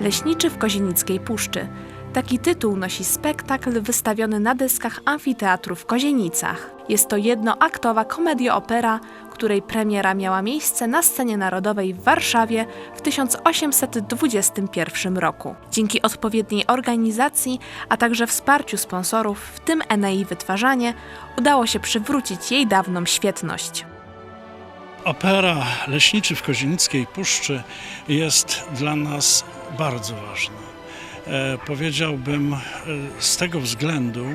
Leśniczy w Kozienickiej Puszczy. Taki tytuł nosi spektakl wystawiony na deskach amfiteatru w Kozienicach. Jest to jednoaktowa komedia-opera, której premiera miała miejsce na scenie narodowej w Warszawie w 1821 roku. Dzięki odpowiedniej organizacji, a także wsparciu sponsorów, w tym Enei Wytwarzanie, udało się przywrócić jej dawną świetność. Opera Leśniczy w Kozienickiej Puszczy jest dla nas bardzo ważna. E, powiedziałbym e, z tego względu,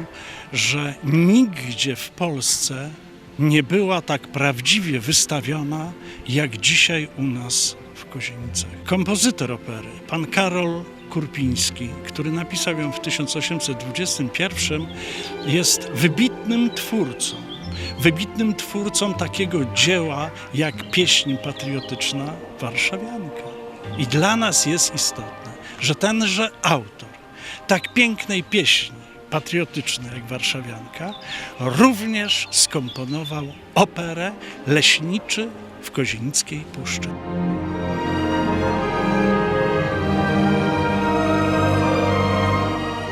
że nigdzie w Polsce nie była tak prawdziwie wystawiona jak dzisiaj u nas w Kozienicach. Kompozytor opery, pan Karol Kurpiński, który napisał ją w 1821, jest wybitnym twórcą wybitnym twórcą takiego dzieła jak pieśń patriotyczna Warszawianka. I dla nas jest istotne, że tenże autor tak pięknej pieśni patriotycznej jak Warszawianka również skomponował operę Leśniczy w Kozienickiej Puszczy.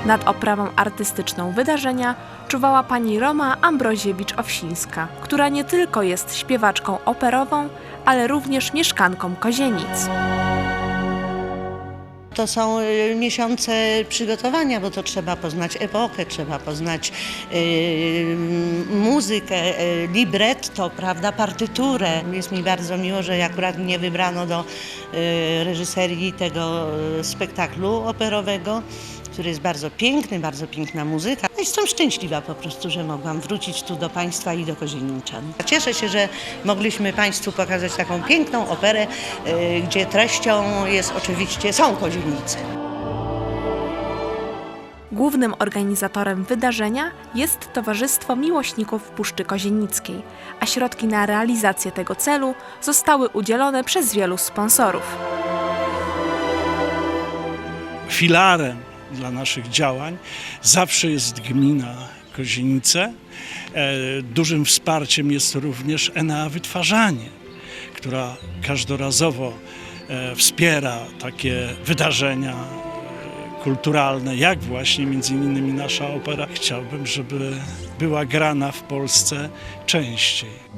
Nad oprawą artystyczną wydarzenia czuwała pani Roma Ambroziewicz-Owsińska, która nie tylko jest śpiewaczką operową, ale również mieszkanką Kozienic. To są y, miesiące przygotowania, bo to trzeba poznać epokę, trzeba poznać y, muzykę, y, libretto, prawda, partyturę. Jest mi bardzo miło, że akurat mnie wybrano do reżyserii tego spektaklu operowego, który jest bardzo piękny, bardzo piękna muzyka. Jestem szczęśliwa po prostu, że mogłam wrócić tu do Państwa i do Kozieniczan. Cieszę się, że mogliśmy Państwu pokazać taką piękną operę, y, gdzie treścią jest oczywiście, są Kozienice. Głównym organizatorem wydarzenia jest Towarzystwo Miłośników Puszczy Kozienickiej, a środki na realizację tego celu zostały udzielone przez wielu sponsorów. filarem dla naszych działań zawsze jest gmina Kozienice. E, Dużym wsparciem jest również Enea Wytwarzanie, która każdorazowo e, wspiera takie wydarzenia e, kulturalne, jak właśnie między innymi nasza opera. Chciałbym, żeby była grana w Polsce częściej.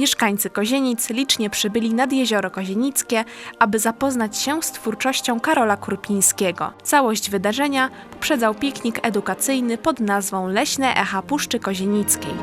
Mieszkańcy Kozienic licznie przybyli nad Jezioro Kozienickie, aby zapoznać się z twórczością Karola Kurpińskiego. Całość wydarzenia poprzedzał piknik edukacyjny pod nazwą Leśne Echa Puszczy Kozienickiej.